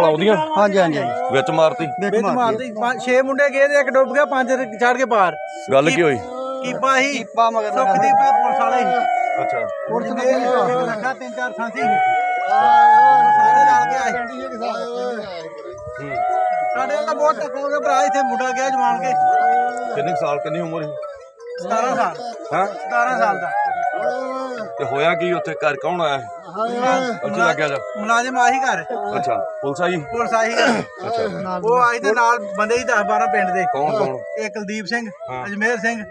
ਚੱਪਲਾਂ ਉਹਦੀਆਂ ਹਾਂਜੀ ਹਾਂਜੀ ਹਾਂਜੀ। ਵਿੱਚ ਮਾਰਤੀ। ਵਿੱਚ ਮਾਰਦੀ ਮਾਰਦੀ ਪੰਜ- ਛੇ ਮੁੰਡੇ ਗਏ ਤੇ ਇੱਕ ਡੁੱਬ ਗਿਆ ਪੰਜ ਚੜ ਕੇ ਬਾਹਰ। ਗੱਲ ਕੀ ਹੋਈ? ਕੀਪਾ ਹੀ। ਕੀਪਾ ਮਗਰ ਲੱਗਾ। ਸੁਖਦੀਪ ਦਾ ਪੁਲਿਸ ਵਾਲੇ ਸੀ। ਅੱਛਾ। ਪੁਲਿਸ ਨੂੰ ਲੱਗਾ ਤਿੰਨ ਚਾਰ ਸਾਂਸੀ। ਸਾਰੇ ਨਾਲ ਕੇ ਆਏ। ਹੂੰ। ਸਾਡੇ ਨਾਲ ਤਾਂ ਬਹੁਤ ਟੱਕਰ ਹੋ ਗਿਆ ਭਰਾ ਇੱਥੇ ਮੁੰਡਾ ਗਿਆ ਜਵਾਨ ਕੇ। ਕਿੰਨੇ ਕੁ ਸਾਲ ਕਿੰਨੀ ਉਮਰ ਸੀ? 17 ਸਾਲ। ਹਾਂ? 17 ਸਾਲ ਦਾ। ਤੇ ਹੋਇਆ ਕੀ ਉੱਥੇ? ਘਰ ਕੌਣ ਆਇਆ? ਉੱਥੇ ਲੱਗਿਆ ਜਾ ਮੁਲਾਜ਼ਮ ਆਹੀ ਘਰ। ਅੱਛਾ ਪੁਲਿਸ ਆਈ? ਪੁਲਿਸ ਆਹੀ ਅੱਛਾ। ਉਹ ਆਈ ਦੇ ਨਾਲ ਬੰਦੇ ਹੀ 10 12 ਪਿੰਡ ਦੇ। ਕੌਣ ਕੌਣ? ਇੱਕ ਕੁਲਦੀਪ ਸਿੰਘ। ਅਜਮੇਰ ਸਿੰਘ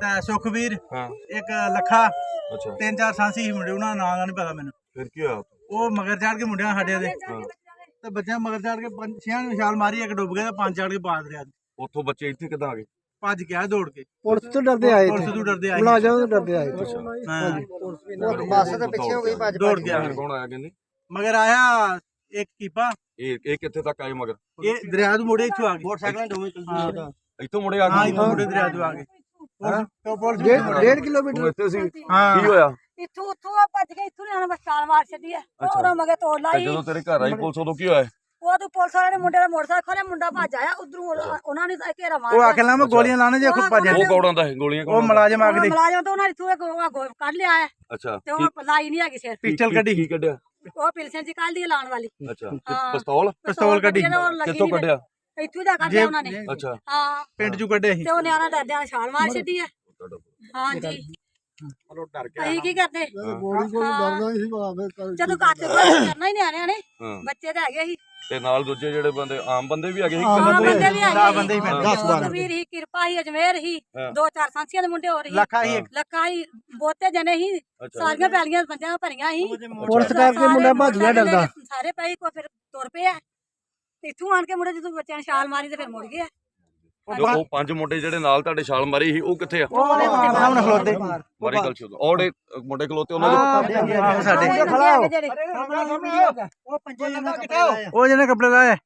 ਤੇ ਸੁਖਵੀਰ ਇੱਕ ਲੱਖਾ। ਅੱਛਾ। ਤਿੰਨ ਚਾਰ ਸਾਂਸੀ ਸੀ ਮੁੰਡੇ ਉਹਨਾਂ ਦਾ ਨਾਂ ਦਾ ਨਹੀਂ ਪਤਾ ਮੈਨੂੰ। ਫਿਰ ਕੀ ਹੋਇਆ? ਉਹ ਮਗਰ ਚੜ ਕੇ ਮੁੰਡਿਆਂ ਸਾਡੇ ਦੇ ਤੇ ਬੱਚਿਆਂ ਮਗਰ ਚੜ ਕੇ ਪੰਜ ਛਿਆਂ ਨੂੰ ਛਾਲ ਮਾਰੀ ਇੱਕ ਡੁੱਬ ਗਿਆ ਤੇ ਪੰਜ ਚੜ ਕੇ ਬਾਦ ਰਿਆ ਉੱਥੋਂ ਬੱਚੇ ਇੱਥੇ ਕਿੱਦਾਂ ਆ ਗਏ? ਭੱਜ ਗਿਆ ਦੌੜ ਕੇ। ਪੁਲਿਸ ਤੋਂ ਡਰਦੇ ਆਏ ਪੁਲਿਸ ਤੋਂ ਡਰਦੇ ਆਏ। ਮੁਲਾਜ਼ਮ ਤੋਂ ਡਰਦੇ ਆਏ ਹਾਂ। ਬੱਸ ਦੇ ਪਿੱਛੇ ਹੋ ਗਈ ਭੱਜ ਦੌੜ ਗਿਆ। ਫਿਰ ਕੌਣ ਆਇਆ ਕਹਿੰਦੇ? ਮਗਰ ਆਇਆ ਇੱਕ ਕੀਪਾ। ਇਹ ਇਹ ਕਿੱਥੇ ਤੱਕ ਆਏ ਮਗਰ? ਇਹ ਦਰਿਆ ਤੋਂ ਮੁੜੇ ਇੱਥੋਂ ਆ ਗਏ। ਮੋਟਰਸਾਈਕਲ ਦੋਵੇਂ ਹਾਂ। ਇੱਥੋਂ ਮੁੜੇ ਆ ਹਾਂ ਗਏ ਇੱਥੋਂ ਮੁੜੇ ਦਰਿਆ ਤੋਂ ਆ ਗਏ। ਉਹ ਡੇਢ ਕਿਲੋਮੀਟਰ। ਇੱਥੇ ਸੀ। ਹਾਂ। ਕੀ ਹੋਇਆ? ਇੱਥੋਂ ਉੱਥੋਂ ਆ ਭੱਜ ਕੇ ਇੱਥੋਂ ਨੇ ਬਸ ਛਾਲ ਮਾਰ ਛੱਡੀ ਹੈ ਹੋਰ ਮਗੇ ਤੋੜ ਲਾਈ। ਜਦੋਂ ਤੇਰੇ ਘਰ ਆਈ ਪੁਲਿਸ ਉਦੋਂ ਕੀ ਹੋਇਆ? ਉਹ ਤੋਂ ਪੁਲਿਸ ਵਾਲਿਆਂ ਨੇ ਮੁੰਡੇ ਦਾ ਮੋਟਰਸਾਈਕਲ ਖੋਲਿਆ ਮੁੰਡਾ ਭੱਜ ਆਇਆ ਉਧਰੋਂ ਉਹਨਾਂ ਨੇ ਘੇਰਾ ਉਹ ਮਾਰਿਆ ਆਖੇ ਲਾ ਮੈਂ ਗੋਲੀਆਂ ਲਾਣੇ ਜੇ ਖੁੱਪਾ ਜਾ ਉਹ ਕੌੜਾਂ ਦਾ ਹੈ ਗੋਲੀਆਂ ਉਹ? ਮੁਲਾਜ਼ਮ ਉਹ ਆਖਦੇ ਮੁਲਾਜ਼ਮ ਤੋਂ ਉਹਨਾਂ ਨੇ ਥੂਏ ਗੋਆ ਗੋ ਕੱਢ ਲਿਆ ਹੈ ਅੱਛਾ। ਤੇ ਉਹ ਲਾਈ ਨਹੀਂ ਹੈਗੀ ਸਿਰ। ਪਿਸਟਲ ਕੱਢੀ। ਕੀ ਕੱਢਿਆ? ਉਹ ਪਿਲਸਨ ਜੀ ਕੱਢ ਦੀ ਲਾਣ ਵਾਲੀ। ਅੱਛਾ। ਪਿਸਤੌਲ? ਪਿਸਤੌਲ ਕੱਢੀ। ਉਹ ਕਿੱਥੋਂ ਕੱਢਿਆ? ਇੱਥੋਂ ਦਾ ਕੱਢਿਆ ਉਹਨਾਂ ਨੇ। ਅੱਛਾ। ਹਾਂ। ਪਿੰਡ ਚੋਂ ਕੱਢਿਆ ਸੀ। ਤੇ ਉਹ ਨਿਆਣਾ ਡਰਦਿਆਂ ਨਾਲ ਛਾਲ ਮਾਰ ਛੱਡੀ ਹੈ। ਹਾਂ ਜੀ ਡਰ ਅਸੀਂ ਕੀ ਕਰਦੇ? ਗੋਲੀ ਕੋਲ ਡਰਦਾ ਸੀ ਬਾਬੇ ਜਦੋਂ ਕਾਤੇ ਕਰਨਾ ਹੀ ਨਿਆਣਿਆਂ ਨੇ ਬੱਚੇ ਤਾਂ ਹੈਗੇ ਸੀ। ਤੇ ਨਾਲ ਦੂਜੇ ਜਿਹੜੇ ਬੰਦੇ ਆਮ ਬੰਦੇ ਵੀ ਹੈਗੇ ਸੀ ਕਿੰਨੇ ਬੰਦੇ ਵੀ ਦਸ ਬੰਦੇ ਹੀ ਪੈਂਦੇ। ਦਸ ਬਾਰਾਂ। ਵੀਰ ਹੀ ਕਿਰਪਾ ਹੀ ਅਜਮੇਰ ਹੀ। ਹਾਂ। ਦੋ ਚਾਰ ਸਾਂਸੀਆਂ ਦੇ ਮੁੰਡੇ ਹੋਰ ਹੀ। ਲੱਖਾ ਹੀ ਲੱਖਾਂ ਹੀ ਬਹੁਤੇ ਜਣੇ ਹੀ। ਅੱਛਾ। ਸਾਰੀਆਂ ਪੈਲੀਆਂ ਪੰਜਾਂ ਭਰੀਆਂ ਹੀ। ਪੁਲਿਸ ਕਰਕੇ ਮੁੰਡਾ ਭੱਜ ਗਿਆ ਡਰਦਾ। ਸਾਰੇ ਪਈ ਕੋ ਫਿਰ ਤੁਰ ਪਿਆ। ਤੇ ਇੱਥੋਂ ਆਣ ਕੇ ਮੁੰਡੇ ਜਦੋਂ ਬੱਚਿਆਂ ਨੇ ਛਾਲ ਮਾਰੀ ਤੇ ਫਿਰ ਮੁੜ ਗਿਆ। ਜੋ ਉਹ ਪੰਜ ਮੁੰਡੇ ਜਿਹੜੇ ਨਾਲ ਤੁਹਾਡੇ ਛਾਲ ਮਾਰੀ ਸੀ ਉਹ ਕਿੱਥੇ ਆ? ਉਹ ਸਾਹਮਣੇ ਖਲੋਤੇ। ਮਾਰੀ ਗੱਲ ਸੀ ਔੜੇ ਮੁੰਡੇ ਖਲੋਤੇ ਉਹਨਾਂ ਦੇ ਆਹ ਸਾਡੇ। ਖੜਾ ਹੋ। ਉਹ ਪੰਜੇ ਜਣੇ ਉਹ ਜਿਹਨੇ ਕੱਪੜੇ ਲਾਏ।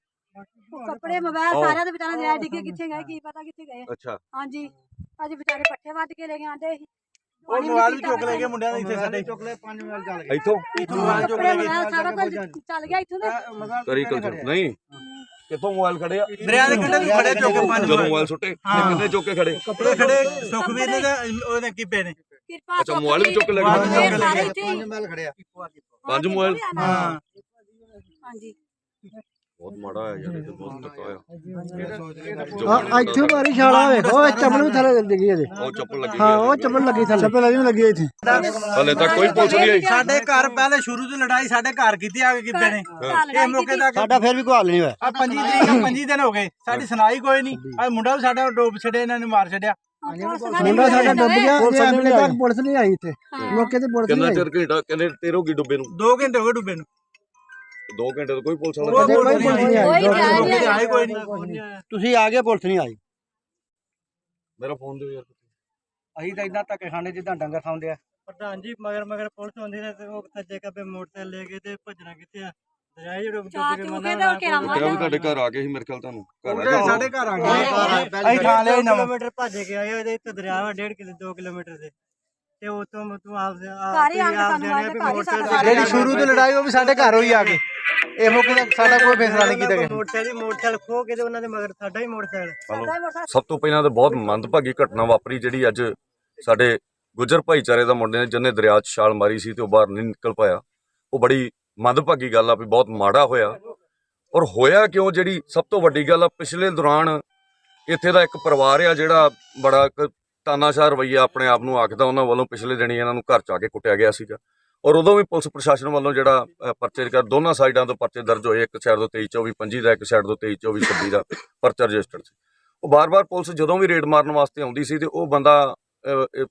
ਕੱਪੜੇ ਮੋਬਾਈਲ ਸਾਰਿਆਂ ਦੇ ਵਿਚਾਰਾਂ ਦੇ ਡਿੱਗੇ ਕਿੱਥੇ ਗਏ ਕੀ ਪਤਾ ਕਿੱਥੇ ਗਏ। ਅੱਛਾ। ਹਾਂਜੀ ਅੱਜ ਵਿਚਾਰੇ ਪੱਠੇ ਵੱਢ ਕੇ ਲੈ ਕੇ ਆਂਦੇ ਸੀ। ਉਹ ਮੋਬਾਈਲ ਵੀ ਚੁੱਕ ਲੈ ਗਏ ਮੁੰਡਿਆਂ ਦੇ ਇੱਥੇ ਸਾਡੇ। ਚੁੱਕ ਲੈ 5 ਮਿੰਟ ਚੱਲ ਇੱਥੋਂ? ਮੋਬਾਈਲ ਚੁੱਕ ਲੈ ਗਏ। ਮੋਬਾਈਲ ਸਾਰਾ ਕੁਝ ਚੱਲ ਗਿਆ ਇੱਥੋਂ ਦੇ। ਕਰੀ ਕਲਚਰ ਨਹੀਂ? ਕਿੱਥੋਂ ਮੋਬਾਈਲ ਖੜਿਆ ਦਰਿਆ ਦੇ ਕੰਢੇ ਤੋਂ ਖੜੇ ਚੁੱਕ ਪੰਜ ਜਦੋਂ ਮੋਬਾਈਲ ਸੁੱਟੇ ਤੇ ਕਿੰਨੇ ਚੁੱਕ ਕੇ ਖੜੇ? ਕੱਪੜੇ ਖੜੇ ਸੁਖਵੀਰ ਨੇ ਤੇ ਉਹਦੇ ਕੀਪੇ ਨੇ। ਕਿਰਪਾ ਅੱਛਾ, ਮੋਬਾਈਲ ਵੀ ਚੁੱਕ ਲੈ ਗਏ। ਮੋਬਾਈਲ ਵੀ ਸਾਰੇ ਇੱਥੇ ਹੀ। 5 ਮਿੰਟ ਖੜਿਆ ਪੰਜ ਮੋਬਾਈਲ? ਹਾਂ। ਹਾਂਜੀ। ਬਹੁਤ ਮਾੜਾ ਹੋਇਆ ਯਾਰ ਇਹ ਤਾਂ ਬਹੁਤ ਧੱਕਾ ਹੋਇਆ। ਹਾਂ ਇੱਥੇ ਮਾਰੀ ਛਾਲਾ ਵੇਖੋ ਉਹ ਚੱਪਲ ਵੀ ਥੱਲੇ ਲੱਗੀ ਇਹਦੇ। ਉਹ ਚੱਪਲ ਲੱਗੀ ਹਾਂ ਉਹ ਚੱਪਲ ਲੱਗੀ ਥੱਲੇ। ਚੱਪਲ ਲੱਗੀ ਲੱਗੀ ਇੱਥੇ। ਹਲੇ ਤੱਕ ਕੋਈ ਪੁਲਿਸ ਨਹੀਂ ਆਈ। ਸਾਡੇ ਘਰ ਪਹਿਲੇ ਸ਼ੁਰੂ ਤੋਂ ਲੜਾਈ ਸਾਡੇ ਘਰ ਕੀਤੀ ਆ ਕੇ ਕੀਪੇ ਨੇ। ਇਹ ਮੌਕੇ ਤੱਕ ਸਾਡਾ ਫਿਰ ਵੀ ਕੋਈ ਹੱਲ ਨਹੀਂ ਹੋਇਆ। ਆ 25 ਤਰੀਕ ਨੂੰ 25 ਦਿਨ ਹੋ ਗਏ। ਸਾਡੀ ਸੁਣਾਈ ਕੋਈ ਨਹੀਂ। ਆ ਮੁੰਡਾ ਵੀ ਸਾਡਾ ਡੋਬ ਛੱਡੇ ਇਹਨਾਂ ਨੇ ਮਾਰ ਛੱਡਿਆ। ਮੁੰਡਾ ਸਾਡਾ ਡੁੱਬ ਗਿਆ ਐਮਲੇ ਤੱਕ ਪੁਲਿਸ ਨਹੀਂ ਆਈ ਇੱਥੇ। ਮੌਕੇ ਤੇ ਪੁਲਿਸ ਕਿੰਨਾ ਨਹੀਂ ਚਿਰ ਘੰਟਾ ਕਿੰਨੇ ਤੇਰ ਗਈ ਡੁੱਬੇ ਨੂੰ? 2 ਘੰਟੇ ਹੋ ਗਏ ਡੁੱਬੇ ਨੂੰ। 2 ਘੰਟੇ ਤੋਂ ਕੋਈ ਪੁਲਿਸ ਵਾਲਾ ਆਈ ਕੋਈ ਪੁਲਿਸ ਨਹੀਂ ਆਈ। ਨਹੀਂ ਆਏ ਕੋਈ ਨਹੀਂ ਤੁਸੀਂ ਆ ਗਏ ਪੁਲਿਸ ਨਹੀਂ ਆਈ। ਮੇਰਾ ਫੋਨ ਦਿਓ ਯਾਰ ਅਸੀਂ ਤਾਂ ਇਦਾਂ ਧੱਕੇ ਖਾਣੇ ਜਿੱਦਾਂ ਡੰਗਰ ਖਾਂਦੇ ਆ। ਪ੍ਰਧਾਨ ਜੀ ਮਗਰ ਮਗਰ ਪੁਲਿਸ ਹੁੰਦੀ ਨੇ ਤੇ ਉਹ ਸੱਜੇ ਕੱਬੇ ਮੋਟਰਸਾਈਕਲ ਲੈ ਕੇ ਤੇ ਭੱਜਣਾ ਕਿੱਥੇ ਆ? ਦਰਿਆ ਜਿਹੜਾ ਚਾਹ ਚੂਹ ਕੇ ਤੇ ਉਹ ਘੇਰਾ ਤੇਰਾ ਵੀ ਮਾਰਿਆ ਤੁਹਾਡੇ ਘਰ ਆ ਗਏ ਸੀ ਮੇਰੇ ਖਿਆਲ ਤੁਹਾਨੂੰ। ਘਰ ਆ ਗਏ ਸਾਡੇ ਘਰ ਆ ਗਏ। ਅਸੀਂ ਥਾਂ ਲਿਆ ਨਵਾਂ ਕਿਲੋਮੀਟਰ ਭੱਜ ਕੇ ਆਏ ਉਹਦੇ ਇੱਥੇ ਦਰਿਆ ਵਾ 1.5 ਕਿਲੋ 2 ਕਿਲੋਮੀਟਰ ਦੇ। ਤੇ ਤੂੰ ਆਪ ਜਿਹੜੀ ਸ਼ੁਰੂ ਤੋਂ ਲੜਾਈ ਉਹ ਵੀ ਸਾਡੇ ਘਰ ਹੋਈ ਆ ਕੇ। ਇਹ ਤੱਕ ਸਾਡਾ ਕੋਈ ਫੈਸਲਾ ਨਹੀਂ ਕੀਤਾ ਗਿਆ ਮੋਟਰਸਾਈਕਲ ਹੀ ਮੋਟਰਸਾਈਕਲ ਖੋ ਕੇ ਤੇ ਉਹਨਾਂ ਦੇ ਮਗਰ ਸਾਡਾ ਹੀ ਮੋਟਰਸਾਈਕਲ ਸਭ ਤੋਂ ਪਹਿਲਾਂ ਤਾਂ ਬਹੁਤ ਮੰਦਭਾਗੀ ਘਟਨਾ ਵਾਪਰੀ ਜਿਹੜੀ ਅੱਜ ਸਾਡੇ ਗੁੱਜਰ ਭਾਈਚਾਰੇ ਦਾ ਮੁੰਡੇ ਨੇ ਜਿਹਨੇ ਦਰਿਆ 'ਚ ਛਾਲ ਮਾਰੀ ਸੀ ਤੇ ਉਹ ਬਾਹਰ ਨਹੀਂ ਨਿਕਲ ਪਾਇਆ। ਉਹ ਬੜੀ ਮੰਦਭਾਗੀ ਗੱਲ ਆ ਵੀ ਬਹੁਤ ਮਾੜਾ ਹੋਇਆ। ਔਰ ਹੋਇਆ ਕਿਉਂ? ਜਿਹੜੀ ਸਭ ਤੋਂ ਵੱਡੀ ਗੱਲ ਆ ਪਿਛਲੇ ਦੌਰਾਨ ਇੱਥੇ ਦਾ ਇੱਕ ਪਰਿਵਾਰ ਆ ਜਿਹੜਾ ਬੜਾ ਤਾਨਾਸ਼ਾਹ ਰਵਈਆ ਆਪਣੇ ਆਪ ਨੂੰ ਆਖਦਾ ਉਹਨਾਂ ਵੱਲੋਂ ਪਿਛਲੇ ਦਿਨੀ ਇਹਨਾਂ ਨੂੰ ਘਰ ਚ ਆ ਕੇ ਕੁੱਟਿਆ ਗਿਆ ਸੀਗਾ। ਔਰ ਉਦੋਂ ਵੀ ਪੁਲਿਸ ਪ੍ਰਸ਼ਾਸਨ ਵੱਲੋਂ ਜਿਹੜਾ ਪਰਚੇ ਕਰ, ਦੋਨਾਂ ਸਾਈਡਾਂ ਤੋਂ ਪਰਚੇ ਦਰਜ ਹੋਏ, ਇੱਕ ਸਾਈਡ ਤੋਂ 23 24 25 ਦਾ, ਇੱਕ ਸਾਈਡ ਤੋਂ 23 24 26 ਦਾ ਪਰਚਾ ਰਜਿਸਟਰਡ ਸੀ। ਉਹ ਬਾਰ-ਬਾਰ ਪੁਲਿਸ ਜਦੋਂ ਵੀ ਰੇਡ ਮਾਰਨ ਵਾਸਤੇ ਆਉਂਦੀ ਸੀ ਤੇ ਉਹ ਬੰਦਾ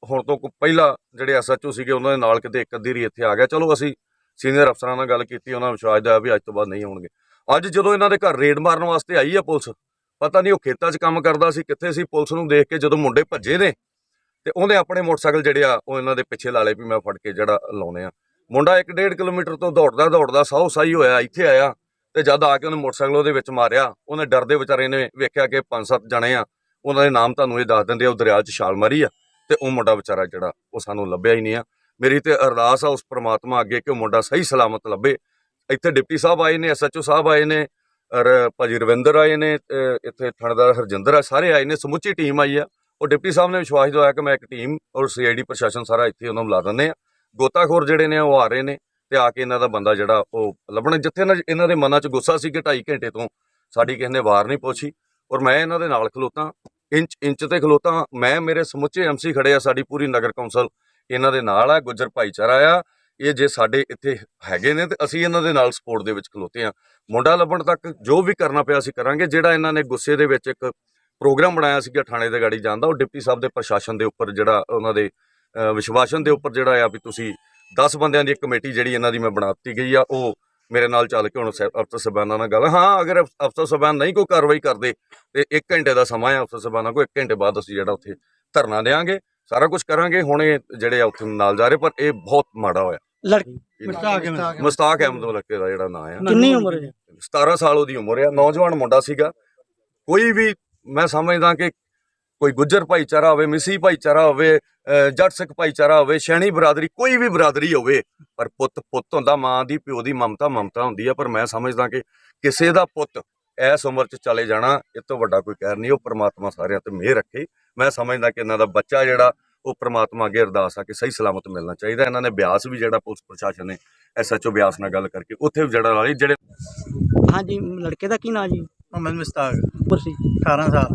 ਹੁਣ ਤੋਂ ਕੋ- ਪਹਿਲਾਂ ਜਿਹੜੇ ਐਸਐਚਓ ਸੀਗੇ ਉਹਨਾਂ ਦੇ ਨਾਲ ਕਿਤੇ ਇੱਕ ਅੱਧੀ ਰੀ ਇੱਥੇ ਆ ਗਿਆ। ਚਲੋ ਅਸੀਂ ਸੀਨੀਅਰ ਅਫਸਰਾਂ ਨਾਲ ਗੱਲ ਕੀਤੀ, ਉਹਨਾਂ ਨੂੰ ਵਿਸ਼ਵਾਸ ਦਿਵਾਇਆ ਵੀ ਅੱਜ ਤੋਂ ਬਾਅਦ ਨਹੀਂ ਆਉਣਗੇ। ਅੱਜ ਜਦੋਂ ਇਹਨਾਂ ਦੇ ਘਰ ਰੇਡ ਮਾਰਨ ਵਾਸਤੇ ਆਈ ਆ ਪੁਲਿਸ, ਪਤਾ ਨਹੀਂ ਉਹ ਖੇਤਾਂ 'ਚ ਕੰਮ ਕਰਦਾ ਸੀ, ਕਿੱਥੇ ਸੀ, ਪੁਲਿਸ ਨੂੰ ਦੇਖ ਕੇ ਜਦੋਂ ਮੁੰਡੇ ਭੱਜੇ ਨੇ ਤੇ ਉਹਨੇ ਆਪਣੇ ਮੋਟਰਸਾਈਕਲ ਜਿਹੜੇ ਆ, ਉਹ ਇਹਨਾਂ ਦੇ ਪਿੱਛੇ ਲਾ ਲਏ ਵੀ ਮੈਂ ਫੜ ਕੇ ਜਿਹੜਾ ਲਾਉਣੇ ਆ। ਮੁੰਡਾ 1.5 ਕਿਲੋਮੀਟਰ ਤੋਂ ਦੌੜਦਾ ਦੌੜਦਾ ਸਾਹ ਸਾਈ ਹੋਇਆ, ਇੱਥੇ ਆਇਆ ਤੇ ਜਦ ਆ ਕੇ ਉਹਨੇ ਮੋਟਰਸਾਈਕਲ ਉਹਦੇ ਵਿੱਚ ਮਾਰਿਆ, ਉਹਨੇ ਡਰਦੇ ਵਿਚਾਰੇ ਨੇ ਵੇਖਿਆ ਕਿ ਪੰਜ ਸੱਤ ਜਣੇ ਆ, ਉਹਨਾਂ ਦੇ ਨਾਮ ਤੁਹਾਨੂੰ ਇਹ ਦੱਸ ਦਿੰਦੇ ਆ, ਉਹ ਦਰਿਆ 'ਚ ਛਾਲ ਮਾਰੀ ਆ ਤੇ ਉਹ ਮੁੰਡਾ ਵਿਚਾਰਾ ਜਿਹੜਾ, ਉਹ ਸਾਨੂੰ ਲੱਭਿਆ ਹੀ ਨਹੀਂ ਆ। ਮੇਰੀ ਤੇ ਅਰਦਾਸ ਆ ਉਸ ਪ੍ਰਮਾਤਮਾ ਅੱਗੇ ਕਿ ਉਹ ਮੁੰਡਾ ਸਹੀ ਸਲਾਮਤ ਲੱਭੇ। ਇੱਥੇ ਡਿਪਟੀ ਸਾਹਿਬ ਆਏ ਨੇ ਐਸਐਚਓ ਸਾਹਿਬ ਆਏ ਨੇ, ਔਰ ਭਾਜੀ ਰਵਿੰਦਰ ਆਏ ਨੇ ਇੱਥੇ ਥਾਣੇਦਾਰ ਹਰਜਿੰਦਰ ਆ, ਸਾਰੇ ਆਏ ਨੇ, ਸਮੁੱਚੀ ਟੀਮ ਆਈ ਆ। ਉਹ ਡਿਪਟੀ ਸਾਹਿਬ ਨੇ ਵਿਸ਼ਵਾਸ ਦਿਵਾਇਆ ਕਿ ਮੈਂ ਇੱਕ ਟੀਮ ਔਰ ਸੀਆਈਡੀ ਪ੍ਰਸ਼ਾਸਨ ਸਾਰਾ ਇੱਥੇ ਉਹਨਾਂ ਨੂੰ ਲਾ ਦਿੰਦੇ ਆ ਗੋਤਾਖੋਰ ਜਿਹੜੇ ਨੇ ਉਹ ਆ ਰਹੇ ਨੇ ਤੇ ਆ ਕੇ ਇਹਨਾਂ ਦਾ ਬੰਦਾ ਜਿਹੜਾ ਉਹ ਲੱਭਣਾ। ਜਿੱਥੇ ਇਹਨਾਂ ਇਹਨਾਂ ਦੇ ਮਨਾਂ 'ਚ ਗੁੱਸਾ ਸੀ ਕਿ 2.5 ਘੰਟੇ ਤੋਂ ਸਾਡੀ ਕਿਸੇ ਨੇ ਵਾਰ ਨਹੀਂ ਪੁੱਛੀ ਔਰ ਮੈਂ ਇਹਨਾਂ ਦੇ ਨਾਲ ਖਲੋਤਾ, ਇੰਚ ਇੰਚ ਤੇ ਖਲੋਤਾ। ਮੈਂ ਮੇਰੇ ਸਮੁੱਚੇ ਐਮਸੀ ਖੜੇ ਆ, ਸਾਡੀ ਪੂਰੀ ਨਗਰ ਕੌਂਸਲ ਇਹਨਾਂ ਦੇ ਨਾਲ ਆ, ਗੁੱਜਰ ਭਾਈਚਾਰਾ ਆ। ਇਹ ਜੇ ਸਾਡੇ ਇੱਥੇ ਹੈਗੇ ਨੇ ਤੇ ਅਸੀਂ ਇਹਨਾਂ ਦੇ ਨਾਲ ਸਪੋਰਟ ਦੇ ਵਿੱਚ ਖਲੋਤੇ ਆ ਮੁੰਡਾ ਲੱਭਣ ਤੱਕ ਜੋ ਵੀ ਕਰਨਾ ਪਿਆ ਅਸੀਂ ਕਰਾਂਗੇ। ਜਿਹੜਾ ਇਹਨਾਂ ਨੇ ਗੁੱਸੇ ਦੇ ਵਿੱਚ ਇੱਕ ਪ੍ਰੋਗਰਾਮ ਬਣਾਇਆ ਸੀਗਾ ਥਾਣੇ ਦੇ ਗਾੜੀ ਜਾਂਦਾ ਉਹ ਡਿਪਟੀ ਸਾਹਿਬ ਦੇ ਪ੍ਰਸ਼ਾਸਨ ਦੇ ਉੱਪਰ ਜਿਹੜਾ ਉਹਨਾਂ ਦੇ ਵਿਸ਼ਵਾਸਨ ਦੇ ਉੱਪਰ ਜਿਹੜਾ ਆ ਵੀ ਤੁਸੀਂ 10 ਬੰਦਿਆਂ ਦੀ ਇੱਕ ਕਮੇਟੀ ਜਿਹੜੀ ਇਹਨਾਂ ਦੀ ਮੈਂ ਬਣਾ ਦਿੱਤੀ ਗਈ ਆ ਉਹ ਮੇਰੇ ਨਾਲ ਚੱਲ ਕੇ ਹੁਣ ਅਫਸਰ ਸਬਾਨਾ ਨਾਲ ਗੱਲ ਹਾਂ ਅਗਰ ਅਫ- ਅਫਸਰ ਸਬਾਨ ਨਹੀਂ ਕੋਈ ਕਾਰਵਾਈ ਕਰਦੇ ਤੇ 1 ਘੰਟੇ ਦਾ ਸਮਾਂ ਹੈ ਅਫਸਰ ਸਬਾਨਾ ਕੋ 1 ਘੰਟੇ ਬਾਅਦ ਅਸੀਂ ਜਿਹੜਾ ਉੱਥੇ ਧਰਨਾ ਦੇਾਂਗੇ ਸਾਰਾ ਕੁਝ ਕਰਾਂਗੇ ਹੁਣ ਇਹ ਜਿਹੜੇ ਆ ਉੱਥੇ ਨਾਲ ਜਾ ਰਹੇ ਪਰ ਇਹ ਬਹੁਤ ਮਾੜਾ ਹੋਇਆ। ਲੜਕੀ। ਮੁਸਤਾਕ ਅਹਿਮਦ। ਮੁਸਤਾਕ ਅਹਿਮਦ। ਲੱਕੇ ਦਾ ਜਿਹੜਾ ਨਾਂ ਆ। ਕਿੰਨੀ ਉਮਰ ਹੈ? 17 ਸਾਲ ਉਹਦੀ ਉਮਰ ਆ ਨੌਜਵਾਨ ਮੁੰਡਾ ਸੀਗਾ। ਕੋਈ ਵੀ ਮੈਂ ਸਮਝਦਾ ਕਿ ਕੋਈ ਗੁੱਜਰ ਭਾਈਚਾਰਾ ਹੋਵੇ ਮਿਸੀ ਭਾਈਚਾਰਾ ਹੋਵੇ ਜੱਟ ਸਿੱਖ ਭਾਈਚਾਰਾ ਹੋਵੇ ਸ਼ੈਣੀ ਬਰਾਦਰੀ ਕੋਈ ਵੀ ਬਰਾਦਰੀ ਹੋਵੇ ਪਰ ਪੁੱਤ ਪੁੱਤ ਹੁੰਦਾ ਮਾਂ ਦੀ ਪਿਓ ਦੀ ਮਮਤਾ ਮਮਤਾ ਹੁੰਦੀ ਆ ਪਰ ਮੈਂ ਸਮਝਦਾ ਕਿ ਕਿਸੇ ਦਾ ਪੁੱਤ ਐਸ ਉਮਰ 'ਚ ਚਲੇ ਜਾਣਾ ਇਹ ਤੋਂ ਵੱਡਾ ਕੋਈ ਕਹਿਰ ਨਹੀਂ ਉਹ ਪ੍ਰਮਾਤਮਾ ਸਾਰਿਆਂ ਤੇ ਮਿਹਰ ਰੱਖੇ। ਮੈਂ ਸਮਝਦਾ ਕਿ ਇਹਨਾਂ ਦਾ ਬੱਚਾ ਜਿਹੜਾ ਉਹ ਪ੍ਰਮਾਤਮਾ ਅੱਗੇ ਅਰਦਾਸ ਆ ਕਿ ਸਹੀ ਸਲਾਮਤ ਮਿਲਣਾ ਚਾਹੀਦਾ। ਇਹਨਾਂ ਨੇ ਬਿਆਸ ਵੀ ਜਿਹੜਾ ਪੁਲਿਸ ਪ੍ਰਸ਼ਾਸਨ ਨੇ ਐਸਐਚਓ ਬਿਆਸ ਨਾਲ ਗੱਲ ਕਰਕੇ ਉੱਥੇ ਵੀ ਜਿਹੜਾ ਵਾਲੀ ਜਿਹੜੇ ਹਾਂਜੀ ਲੜਕੇ ਦਾ ਕੀ ਨਾਂ ਜੀ? ਮੁਹੰਮਦ ਮੁਸਤਾਕ। ਉਮਰ ਸੀ। 18 ਸਾਲ।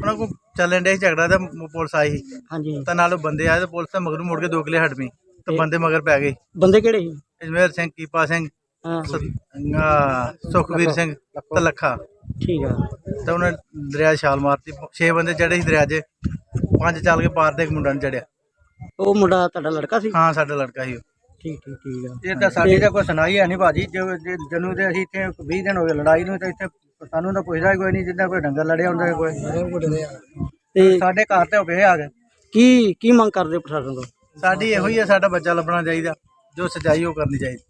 ਉਹਨਾਂ ਕੋ ਚੱਲਣ ਡੇ ਝਗੜਾ ਤੇ ਪੁਲਿਸ ਆਈ ਹਾਂਜੀ। ਤਾਂ ਨਾਲ ਉਹ ਬੰਦੇ ਆਏ ਤੇ ਪੁਲਿਸ ਤੇ ਮਗਰ ਮੁੜ ਕੇ ਦੋ ਕਿਲੇ ਹਟਵੀਂ ਤੇ ਬੰਦੇ ਮਗਰ ਪੈ ਗਏ। ਬੰਦੇ ਕਿਹੜੇ ਸੀ? ਅਜਮੇਰ ਸਿੰਘ ਕੀਪਾ ਸਿੰਘ ਹਾਂ। ਸ- ਸੁਖਵੀਰ ਸਿੰਘ ਤੇ ਲੱਖਾ। ਠੀਕ ਆ। ਤੇ ਉਹਨੇ ਦਰਿਆ 'ਚ ਛਾਲ ਮਾਰਤੀ। ਛੇ ਬੰਦੇ ਚੜੇ ਸੀ ਦਰਿਆ 'ਚ। ਪੰਜ ਚੱਲ ਕੇ ਪਾਰ ਤੇ ਇੱਕ ਮੁੰਡਾ ਨੂੰ ਚੜਿਆ ਉਹ ਮੁੰਡਾ ਤੁਹਾਡਾ ਲੜਕਾ ਸੀ? ਹਾਂ ਸਾਡਾ ਲੜਕਾ ਸੀ ਉਹ। ਠੀਕ ਠੀਕ ਠੀਕ ਆ। ਇਹ ਤਾਂ ਸਾਡੀ ਤਾਂ ਕੋਈ ਸੁਣਾਈ ਹੈ ਨਹੀਂ ਭਾਜੀ। ਜੋ ਜੇ- ਜਨੂੰ ਤੇ ਅਸੀਂ ਇੱਥੇ 20 ਦਿਨ ਹੋ ਗਏ ਲੜਾਈ ਨੂੰ ਤੇ ਇੱਥੇ ਸਾਨੂੰ ਤਾਂ ਪੁੱਛਦਾ ਹੀ ਕੋਈ ਨਹੀਂ ਜਿੱਦਾਂ ਕੋਈ ਡੰਗਰ ਲੜਿਆ ਹੁੰਦਾ ਕੋਈ। ਤੇ ਸਾਡੇ ਘਰ ਤੇ ਹੋ ਗਏ ਆ ਗਏ। ਕੀ ਕੀ ਮੰਗ ਕਰਦੇ ਹੋ ਪ੍ਰਸ਼ਾਸਨ ਤੋਂ? ਸਾਡੀ ਇਹੋ ਹੀ ਹੈ ਸਾਡਾ ਬੱਚਾ ਲੱਭਣਾ ਚਾਹੀਦਾ ਜੋ ਸਚਾਈ ਉਹ ਕਰਨੀ ਚਾਹੀਦੀ।